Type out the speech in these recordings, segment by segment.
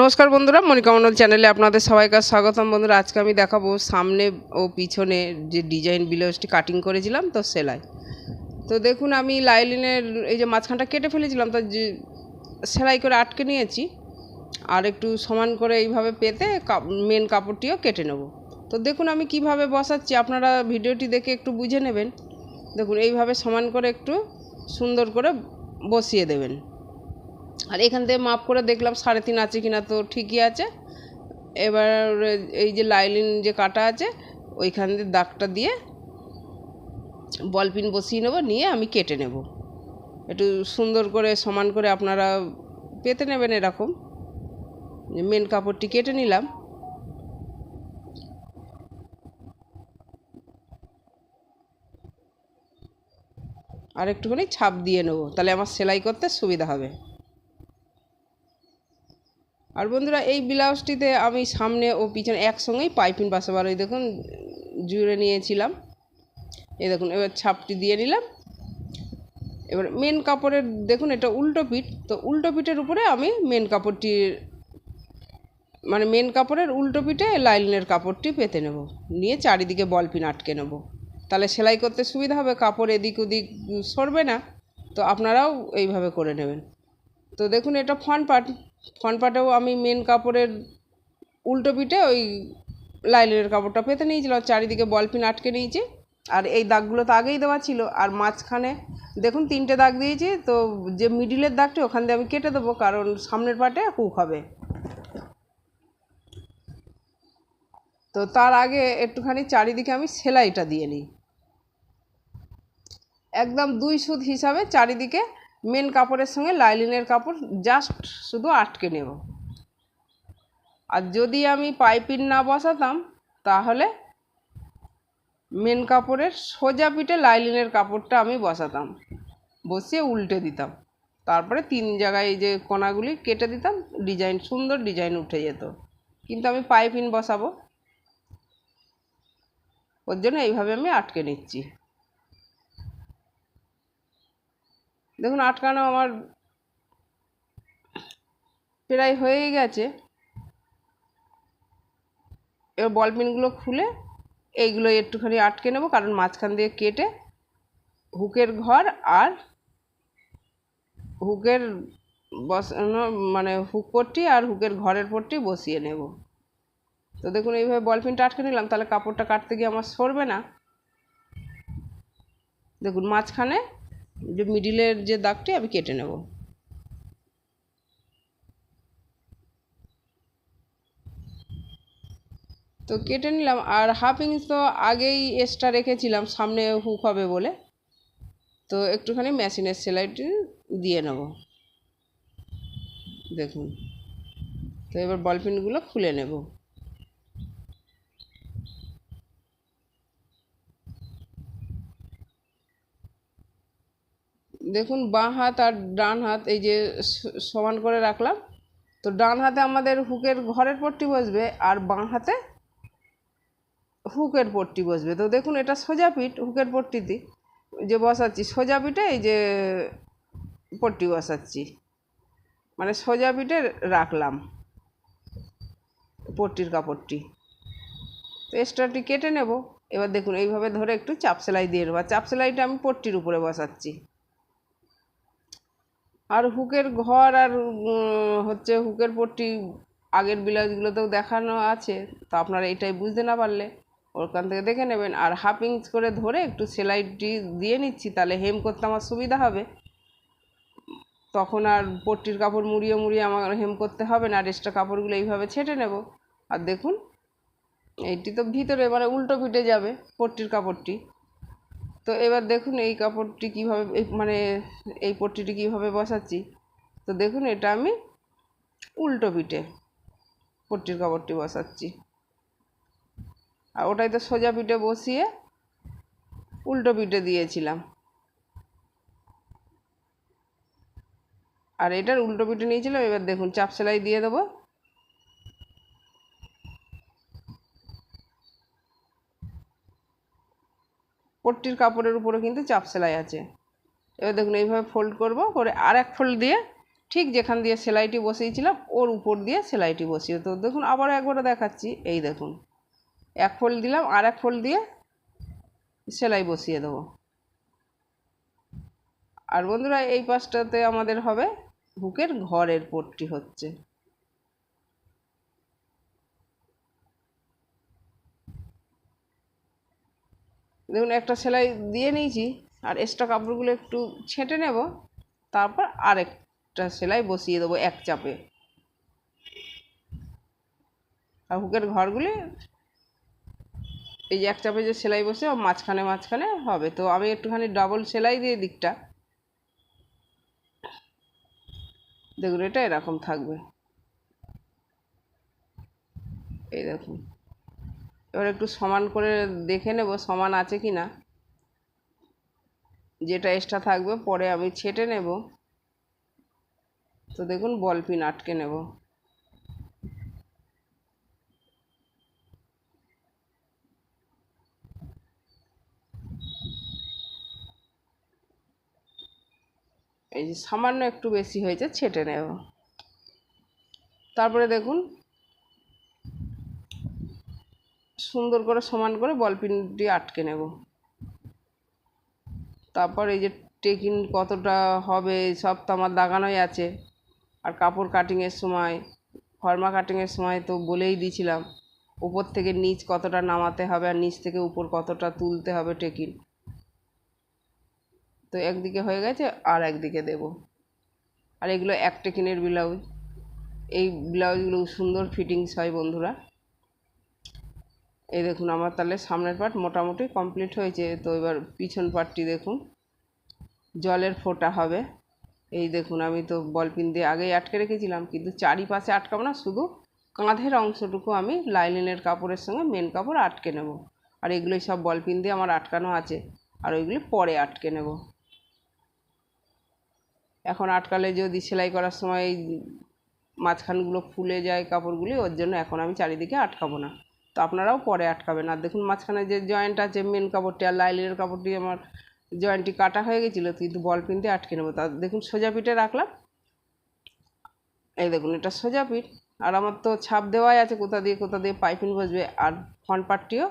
নমস্কার বন্ধুরা, মনিকা মন্ডল চ্যানেলে আপনাদের সবাইকে স্বাগতম। বন্ধুরা, আজকে আমি দেখাবো সামনে ও পিছনে যে ডিজাইন ব্লাউজটি কাটিং করেছিলাম, তো সেলাই। তো দেখুন, আমি লাইলিনের এই যে মাঝখানটা কেটে ফেলেছিলাম, তো যে সেলাই করে আটকে নিয়েছি। আর একটু সমান করে এইভাবে পেতে মেন কাপড়টিও কেটে নেব। তো দেখুন, আমি কীভাবে বসাচ্ছি, আপনারা ভিডিওটি দেখে একটু বুঝে নেবেন। দেখুন, এইভাবে সমান করে একটু সুন্দর করে বসিয়ে দেবেন। আর এখান থেকে মাপ করে দেখলাম সাড়ে তিন আছে কিনা তো ঠিকই আছে। এবার এই যে লাইলিন যে কাটা আছে, ওইখান দিয়ে দাগটা দিয়ে বল পিন বসিয়ে নেব, নিয়ে আমি কেটে নেব। একটু সুন্দর করে, সমান করে আপনারা পেতে নেবেন এরকম। মেন কাপড়টি কেটে নিলাম। আর একটুখানি ছাপ দিয়ে নেব, তাহলে আমার সেলাই করতে সুবিধা হবে। আর বন্ধুরা, এই ব্লাউজটিতে আমি সামনে ও পিছনে একসঙ্গেই পাইপিং বাসাবার ওই দেখুন, জুড়ে নিয়েছিলাম। এই দেখুন, এবার ছাপটি দিয়ে নিলাম। এবার মেন কাপড়ের, দেখুন, এটা উল্টো পিঠ। তো উল্টো পিঠের উপরে আমি মেন কাপড়টি মানে মেন কাপড়ের উল্টো পিঠে লাইলিনের কাপড়টি পেতে নেব। নিয়ে চারিদিকে বল পিন আটকে নেব। তাহলে সেলাই করতে সুবিধা হবে, কাপড় এদিক ওদিক সরবে না। তো আপনারাও এইভাবে করে নেবেন। তো দেখুন, এটা ফ্রন্ট পার্ট ফ্রন্ট পার্টেও আমি মেন কাপড়ের উল্টো পিঠে ওই লাইলের কাপড়টা পেতে নিয়েছিলাম চারিদিকে বল পিন আটকে নিয়েছি। আর এই দাগগুলো তো আগেই দেওয়া ছিল, আর মাঝখানে দেখুন তিনটে দাগ দিয়েছি, তো যে মিডিলের দাগটি ওখান দিয়ে আমি কেটে দেবো, কারণ সামনের পার্টে হুক হবে। তো তার আগে একটুখানি চারিদিকে আমি সেলাইটা দিয়ে নিই। একদম দুই সুদ হিসাবে চারিদিকে মেন কাপড়ের সঙ্গে লাইলিনের কাপড় জাস্ট শুধু আটকে নেব। আর যদি আমি পাইপিন না বসাতাম, তাহলে মেন কাপড়ের সোজা পিঠে লাইলিনের কাপড়টা আমি বসাতাম। বসিয়ে উল্টে দিতাম। তারপরে তিন জায়গায় যে কোনাগুলি কেটে দিতাম ডিজাইন সুন্দর ডিজাইন উঠে যেত। কিন্তু আমি পাইপিন বসাবো। ওর জন্য এইভাবে আমি আটকে নিচ্ছি। দেখুন, আটকানো আমার প্রায় হয়েই গেছে। এবার বল পিনগুলো খুলে এইগুলো একটুখানি আটকে নেব, কারণ মাঝখান দিয়ে কেটে হুকের ঘর আর হুকের বসানো মানে হুক পট্টি আর হুকের ঘরের পট্টি বসিয়ে নেব। তো দেখুন, এইভাবে বল পিনটা আটকে নিলাম, তাহলে কাপড়টা কাটতে গিয়ে আমার সরবে না। দেখুন, মাঝখানে যে মিডিলের যে দাগটি আমি কেটে নেব। তো কেটে নিলাম, আর হাফ ইঞ্চ তো আগেই এক্সট্রা রেখেছিলাম, সামনে হুক হবে বলে। তো একটুখানি মেশিনের সেলাইটি দিয়ে নেব। দেখুন। তো এবার বলপিনগুলো খুলে নেব। দেখুন, বাঁ হাত আর ডান হাত এই যে সমান করে রাখলাম। তো ডান হাতে আমাদের হুকের ঘরের পট্টি বসবে আর বাঁ হাতে হুকের পট্টি বসবে। তো দেখুন, এটা সোজা পিঠ, হুকের পট্টিতে যে বসাচ্ছি। সোজা পিঠে এই যে পট্টি বসাচ্ছি। মানে সোজা পিঠে রাখলাম পট্টির কাপড়টি। তো এক্সট্রাটি কেটে নেব। এবার দেখুন, এইভাবে ধরে একটু চাপ সেলাই দিয়ে নেব। চাপ সেলাইটা আমি পট্টির উপরে বসাচ্ছি। আর হুকের ঘর আর হচ্ছে হুকের পট্টি আগের ব্লাউজগুলোতেও দেখানো আছে। তো আপনারা এটাই বুঝতে না পারলে ওখান থেকে দেখে নেবেন। আর হাফ ইঞ্চ করে ধরে একটু সেলাইটি দিয়ে নিচ্ছি, তাহলে হেম করতে আমার সুবিধা হবে। তখন আর পট্টির কাপড় মুড়িয়ে মুড়িয়ে আমার হেম করতে হবে না, আর এক্সট্রা কাপড়গুলো এইভাবে ছেটে নেব। আর দেখুন, এইটি তো ভিতরে মানে উল্টো পিটে যাবে পট্টির কাপড়টি। তো এবার দেখুন এই কাপড়টি কীভাবে মানে এই পট্টিটি কীভাবে বসাচ্ছি। তো দেখুন এটা আমি উল্টো পিঠে পট্টির কাপড়টি বসাচ্ছি। আর ওটাই তো সোজা পিঠে বসিয়ে উল্টো পিঠে দিয়েছিলাম। আর এটার উল্টো পিঠে নিয়েছিলাম, এবার দেখুন চাপ সেলাই দিয়ে দেবো। পট্টির কাপড়ের উপরে কিন্তু চাপ সেলাই আছে। এবার দেখুন এইভাবে ফোল্ড করব, করে আর এক ফোল্ড দিয়ে ঠিক যেখান দিয়ে সেলাইটি বসিয়েছিলাম, ওর উপর দিয়ে সেলাইটি বসিয়ে তো দেখুন আবার একবার দেখাচ্ছি, এই দেখুন। এক ফোল্ড দিলাম আর এক ফোল্ড দিয়ে সেলাই বসিয়ে দেবো। আর বন্ধুরা, এই পাশটাতে আমাদের হবে হুকের ঘরের পট্টি হচ্ছে। দেখুন, একটা সেলাই দিয়ে নিয়েছি, আর এক্সট্রা কাপড়গুলো একটু ছেঁটে নেব, তারপর আরেকটা সেলাই বসিয়ে দেবো এক চাপে। আর হুকের ঘরগুলি, এই যে এক চাপে যে সেলাই বসে মাঝখানে মাঝখানে হবে। তো আমি একটুখানি ডাবল সেলাই দিয়ে দিকটা। দেখুন, এটা এরকম থাকবে। এই দেখুন। এবার একটু সমান করে দেখে নেব সমান আছে কি না। যেটা এক্সট্রা থাকবে পরে আমি ছেটে নেব। তো দেখুন বল পিন আটকে নেব। এই যে সামান্য একটু বেশি হয়েছে ছেটে নেব। তারপরে দেখুন সুন্দর করে সমান করে বল পিনটি আটকে নেব। তারপর এই যে টেকিন কতটা হবে, সব তো আমার দাগানোই আছে। আর কাপড় কাটিংয়ের সময়, ফর্মা কাটিংয়ের সময় তো বলেই দিয়েছিলাম উপর থেকে নিচ কতটা নামাতে হবে আর নিচ থেকে উপর কতটা তুলতে হবে টেকিন। তো একদিকে হয়ে গেছে, আর একদিকে দেব। আর এগুলো এক টেকিনের ব্লাউজ এই ব্লাউজগুলো সুন্দর ফিটিংস হয় বন্ধুরা। এই দেখুন, আমার তাহলে সামনের পার্ট মোটামুটি কমপ্লিট হয়েছে তো এবার পিছন পার্টটি দেখুন, জলের ফোঁটা হবে। এই দেখুন, আমি তো বলপিন দিয়ে আগেই আটকে রেখেছিলাম, কিন্তু চারিপাশে আটকাবো না, শুধু কাঁধের অংশটুকু আমি লাইলিনের কাপড়ের সঙ্গে মেন কাপড় আটকে নেব। আর এগুলোই সব বলপিন দিয়ে আমার আটকানো আছে, আর ওইগুলি পরে আটকে নেব। এখন আটকালে যদি সেলাই করার সময় মাঝখানগুলো ফুলে যায় কাপড়গুলি, ওর জন্য এখন আমি চারিদিকে আটকাবো না। তো আপনারাও পরে আটকাবেন। আর দেখুন মাঝখানে যে জয়েন্ট আছে মেন কাপড়টি আর লাইলিনের কাপড়টি আমার জয়েন্টটি কাটা হয়ে গেছিল, কিন্তু বল পিন দিয়ে আটকে নেব। তা দেখুন সোজা পিঠে রাখলাম। এই দেখুন, এটা সোজা পিঠ। আর আমার তো ছাপ দেওয়াই আছে, কোথা দিয়ে কোথা দিয়ে পাইপিন বসবে। আর ফ্রন্ট পার্টটিও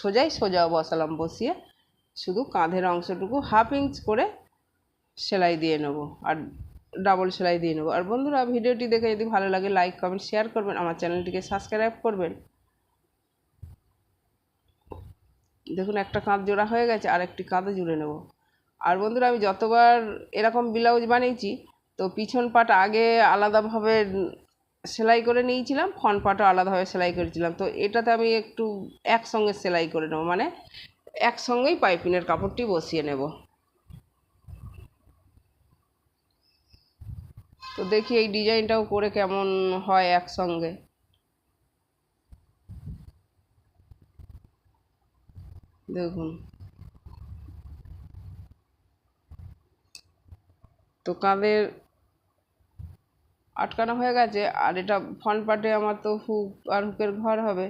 সোজাই সোজা বসালাম বসিয়ে। শুধু কাঁধের অংশটুকু হাফ ইঞ্চ করে সেলাই দিয়ে নেব, আর ডাবল সেলাই দিয়ে নেব। আর বন্ধুরা, ভিডিওটি দেখে যদি ভালো লাগে লাইক কমেন্ট শেয়ার করবেন। আমার চ্যানেলটিকে সাবস্ক্রাইব করবেন। দেখুন, একটা কাঁধ জোড়া হয়ে গেছে, আর একটি কাঁধও জুড়ে নেব। আর বন্ধুরা, আমি যতবার এরকম ব্লাউজ বানিয়েছি, তো পিছন পাট আগে আলাদাভাবে সেলাই করে নিয়েছিলাম, ফ্রন্ট পাটও আলাদাভাবে সেলাই করেছিলাম। তো এটাতে আমি একটু একসঙ্গে সেলাই করে নেব মানে একসঙ্গেই পাইপিনের কাপড়টি বসিয়ে নেব। তো দেখি এই ডিজাইনটাও করে কেমন হয় একসঙ্গে। দেখুন। তো কাঁধের আটকানো হয়ে গেছে, আর এটা ফ্রন্ট পার্টে আমার তো হুক আর হুকের ঘর হবে।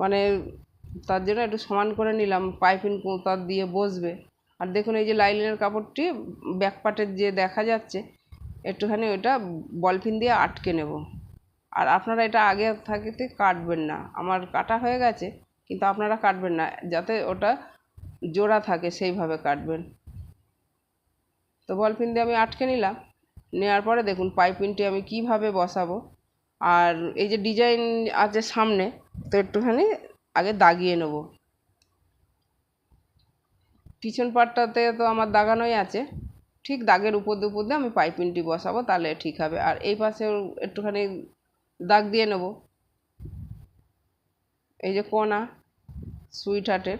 মানে তার জন্য একটু সমান করে নিলাম পাইপিং তার দিয়ে বসবে। আর দেখুন এই যে লাইলিনের কাপড়টি ব্যাক পার্টের যে দেখা যাচ্ছে, একটুখানি ওইটা বলফিন দিয়ে আটকে নেব। আর আপনারা এটা আগে থাকতে কাটবেন না। আমার কাটা হয়ে গেছে কিন্তু আপনারা কাটবেন না, যাতে ওটা জোড়া থাকে সেইভাবে কাটবেন। তো বলপিন দিয়ে আমি আটকে নিলাম। নেওয়ার পরে দেখুন পাইপিনটি আমি কীভাবে বসাবো। আর এই যে ডিজাইন আছে সামনে, তো একটুখানি আগে দাগিয়ে নেব। পিছন পাটটাতে তো আমার দাগানোই আছে। ঠিক দাগের উপর দিয়ে উপর দিয়ে আমি পাইপিনটি বসাবো, তাহলে ঠিক হবে। আর এই পাশে একটুখানি দাগ দিয়ে নেব। এই যে কোনা সুইট হার্টের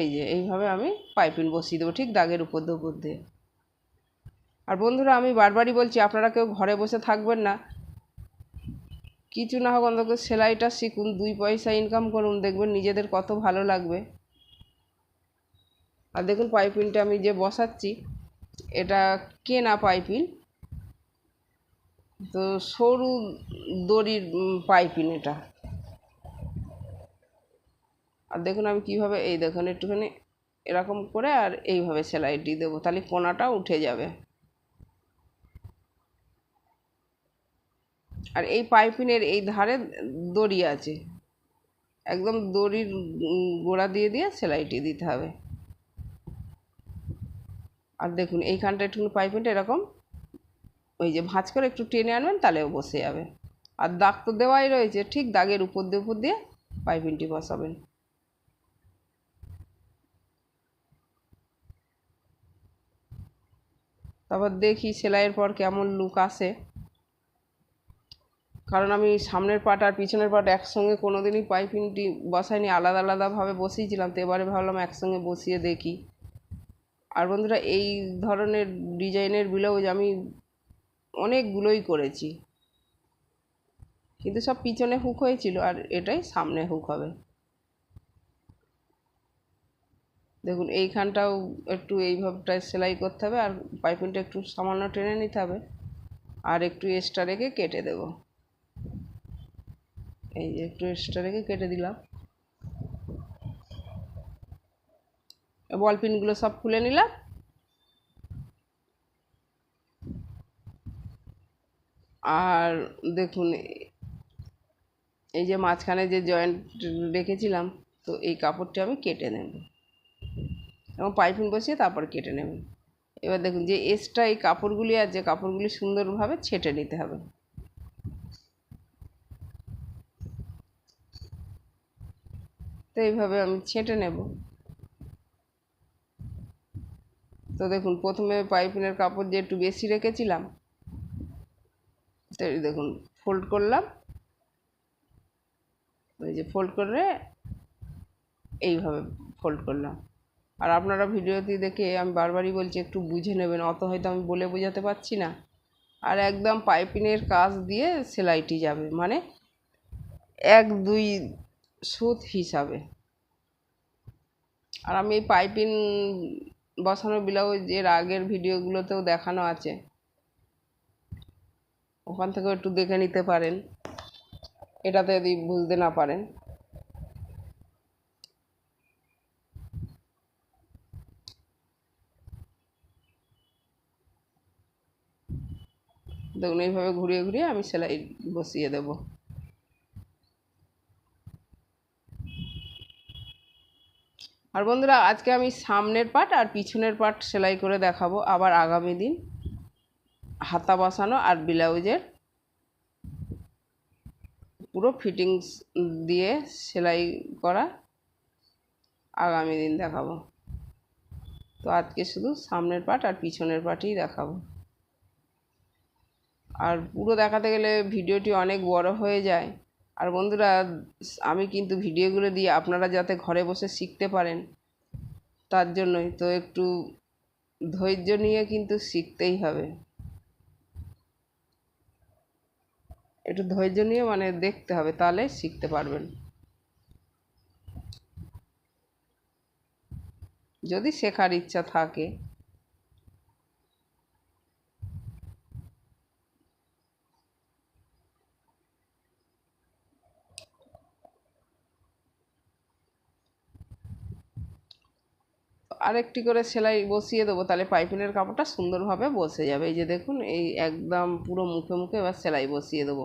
এই যে এইভাবে আমি পাইপিন বসিয়ে দেবো, ঠিক দাগের উপর দিয়ে উপর দিয়ে। আর বন্ধুরা, আমি বারবারই বলছি, আপনারা কেউ ঘরে বসে থাকবেন না। কিছু না হোক, অন্তত সেলাইটা শিখুন, দুই পয়সা ইনকাম করুন, দেখবেন নিজেদের কত ভালো লাগবে। আর দেখুন পাইপিনটা আমি যে বসাচ্ছি, এটা কেনা পাইপিন তো সরু দড়ির পাইপিন এটা। আর দেখুন আমি কীভাবে, এই দেখুন একটুখানি এরকম করে আর এইভাবে সেলাইটি দেবো, তাহলে কোনাটা উঠে যাবে। আর এই পাইপিনের এই ধারে দড়ি আছে। একদম দড়ির গোড়া দিয়ে দিয়ে সেলাইটি দিতে হবে। আর দেখুন এইখানটা একটু পাইপিনটা এরকম ওই যে ভাঁজ করে একটু টেনে আনবেন, তাহলেও বসে যাবে। আর দাগ তো দেওয়াই রয়েছে, ঠিক দাগের উপর দিয়ে উপর দিয়ে পাইপিনটি বসাবেন। তারপর দেখি সেলাইয়ের পর কেমন লুক আসে। কারণ আমি সামনের পাট আর পিছনের পাট একসঙ্গে কোনো দিনই পাইপিংটি বসাইনি, আলাদা আলাদাভাবে বসিয়েছিলাম, তো এবারে ভাবলাম একসঙ্গে বসিয়ে দেখি। আর বন্ধুরা, এই ধরনের ডিজাইনের ব্লাউজ আমি অনেকগুলোই করেছি। কিন্তু সব পিছনে হুক হয়েছিল আর এটাই সামনে হুক হবে। দেখুন, এইখানটাও একটু এইভাবটায় সেলাই করতে হবে আর পাইপিংটা একটু সামান্য টেনে নিতে হবে। আর একটু এক্সট্রা রেখে কেটে দেব। এই যে একটু এক্সট্রা রেখে কেটে দিলাম। বল পিনগুলো সব খুলে নিলাম। আর দেখুন, এই যে মাঝখানে যে জয়েন্ট রেখেছিলাম, তো এই কাপড়টি আমি কেটে নেব। এবং পাইপিং বসিয়ে তারপর কেটে নেবেন এবার দেখুন, যে এক্সট্রা এই কাপড়গুলি আছে কাপড়গুলি সুন্দরভাবে ছেটে নিতে হবে। তো এইভাবে আমি ছেঁটে নেব। তো দেখুন, প্রথমে পাইপিনের কাপড় যে একটু বেশি রেখেছিলাম দেখুন ফোল্ড করলাম। ওই যে ফোল্ড করে এইভাবে ফোল্ড করলাম। আর আপনারা ভিডিওটি দেখে আমি বারবারই বলছি, একটু বুঝে নেবেন, অত হয়তো আমি বলে বোঝাতে পারছি না। আর একদম পাইপিনের কাজ দিয়ে সেলাইটি যাবে মানে এক, দুই সুত হিসাবে। আর আমি এই পাইপিন বসানো ব্লাউজ এর আগের ভিডিওগুলোতেও দেখানো আছে। ওখান থেকেও একটু দেখে নিতে পারেন। এটাতে যদি বুঝতে না পারেন। দেখুন, এইভাবে ঘুরিয়ে ঘুরিয়ে আমি সেলাই বসিয়ে দেব। আর বন্ধুরা, আজকে আমি সামনের পাট আর পিছনের পাট সেলাই করে দেখাবো, আবার আগামী দিন। হাতা বসানো আর ব্লাউজের পুরো ফিটিংস দিয়ে সেলাই করা আগামী দিন দেখাবো। তো আজকে শুধু সামনের পাট আর পিছনের পাটই দেখাবো। আর পুরো দেখাতে গেলে ভিডিওটি অনেক বড় হয়ে যায়। আর বন্ধুরা, আমি কিন্তু ভিডিওগুলো দিয়ে আপনারা যাতে ঘরে বসে শিখতে পারেন, তার জন্যই তো একটু ধৈর্য নিয়ে কিন্তু শিখতেই হবে। একটু ধৈর্য নিয়ে মানে দেখতে হবে, তাহলে শিখতে পারবেন। যদি শেখার ইচ্ছা থাকে। আরেকটি করে সেলাই বসিয়ে দেবো, তাহলে পাইপিনের কাপড়টা সুন্দরভাবে বসে যাবে। এই যে দেখুন, এই একদম পুরো মুখে মুখে এবার সেলাই বসিয়ে দেবো।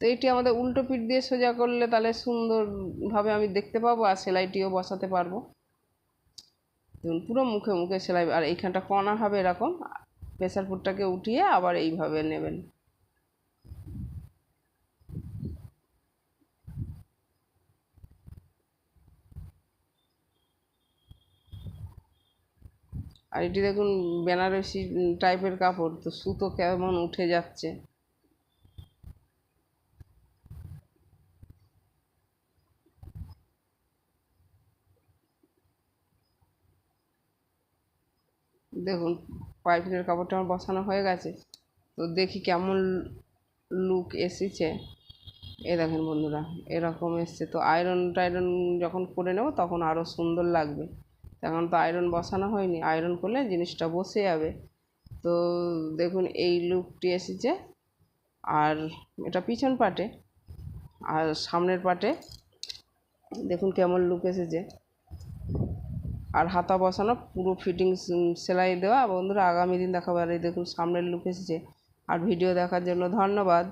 তো এটি আমাদের উল্টো পিঠ দিয়ে সোজা করলে তাহলে সুন্দরভাবে আমি দেখতে পাবো আর সেলাইটিও বসাতে পারব। দেখুন, পুরো মুখে মুখে সেলাই, আর এইখানটা কণা হবে এরকম। প্রেসার ফুটটাকে উঠিয়ে আবার এইভাবে নেবেন। আর এটি দেখুন, বেনারসি টাইপের কাপড়, তো সুতো কেমন উঠে যাচ্ছে দেখুন পাইপিনের কাপড়টা আমার বসানো হয়ে গেছে। তো দেখি কেমন লুক এসেছে। এ দেখেন বন্ধুরা, এরকম এসছে। তো আয়রন টায়রন যখন করে নেব, তখন আরও সুন্দর লাগবে। এখন তো আয়রন বসানো হয়নি। আয়রন করলে জিনিসটা বসে যাবে। তো দেখুন, এই লুকটি এসেছে। আর এটা পিছন পাটে। আর সামনের পাটে, দেখুন কেমন লুক এসেছে। আর হাতা বসানো, পুরো ফিটিংস সেলাই দেওয়া। বন্ধুরা, আগামী দিন দেখাবো আর এই দেখুন সামনের লুক এসেছে। আর ভিডিও দেখার জন্য ধন্যবাদ।